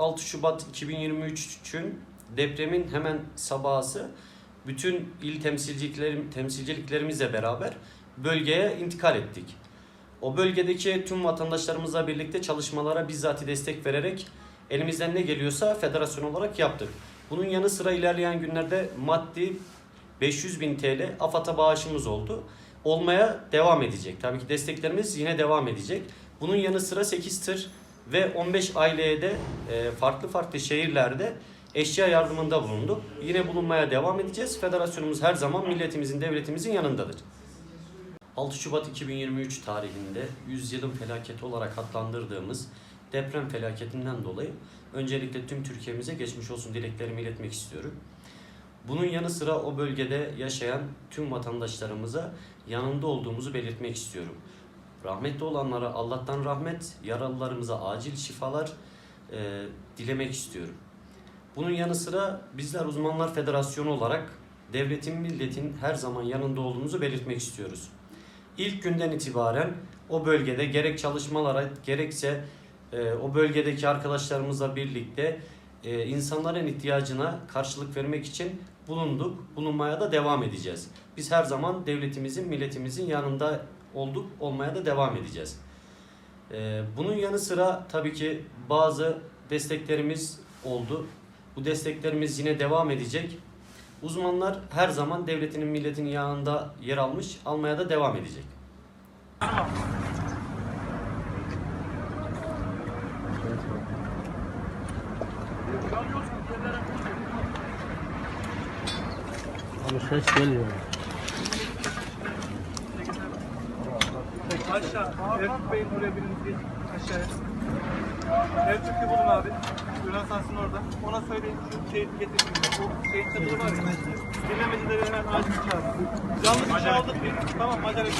6 Şubat 2023'ün depremin hemen sabahı bütün il temsilciliklerim, temsilciliklerimizle beraber bölgeye intikal ettik. O bölgedeki tüm vatandaşlarımızla birlikte çalışmalara bizzat destek vererek elimizden ne geliyorsa federasyon olarak yaptık. Bunun yanı sıra ilerleyen günlerde maddi 500 bin TL AFAD'a bağışımız oldu. Olmaya devam edecek. Tabii ki desteklerimiz yine devam edecek. Bunun yanı sıra 8 tır ve 15 aileye de e, farklı farklı şehirlerde eşya yardımında bulunduk. Yine bulunmaya devam edeceğiz. Federasyonumuz her zaman milletimizin, devletimizin yanındadır. 6 Şubat 2023 tarihinde 100 yılın felaketi olarak adlandırdığımız deprem felaketinden dolayı öncelikle tüm Türkiye'mize geçmiş olsun dileklerimi iletmek istiyorum. Bunun yanı sıra o bölgede yaşayan tüm vatandaşlarımıza yanında olduğumuzu belirtmek istiyorum. Rahmetli olanlara Allah'tan rahmet, yaralılarımıza acil şifalar e, dilemek istiyorum. Bunun yanı sıra bizler Uzmanlar Federasyonu olarak devletin, milletin her zaman yanında olduğumuzu belirtmek istiyoruz. İlk günden itibaren o bölgede gerek çalışmalara gerekse e, o bölgedeki arkadaşlarımızla birlikte e, insanların ihtiyacına karşılık vermek için bulunduk. Bulunmaya da devam edeceğiz. Biz her zaman devletimizin, milletimizin yanında olduk, olmaya da devam edeceğiz. E, bunun yanı sıra tabii ki bazı desteklerimiz oldu. Bu desteklerimiz yine devam edecek. Uzmanlar her zaman devletinin, milletinin yanında yer almış, almaya da devam edecek. Ama ses Aşağı. Ertuğrul Bey'in oraya biriniz geç. Aşağıya. Ertuğrul'u bulun abi. Rönesans'ın orada. Ona söyleyin şu şeyi getirsin. Bu şeyin çadırı var ya. Dinlemecileri hemen acil çağırın. Canlı bir şey aldık bir. Tamam edin.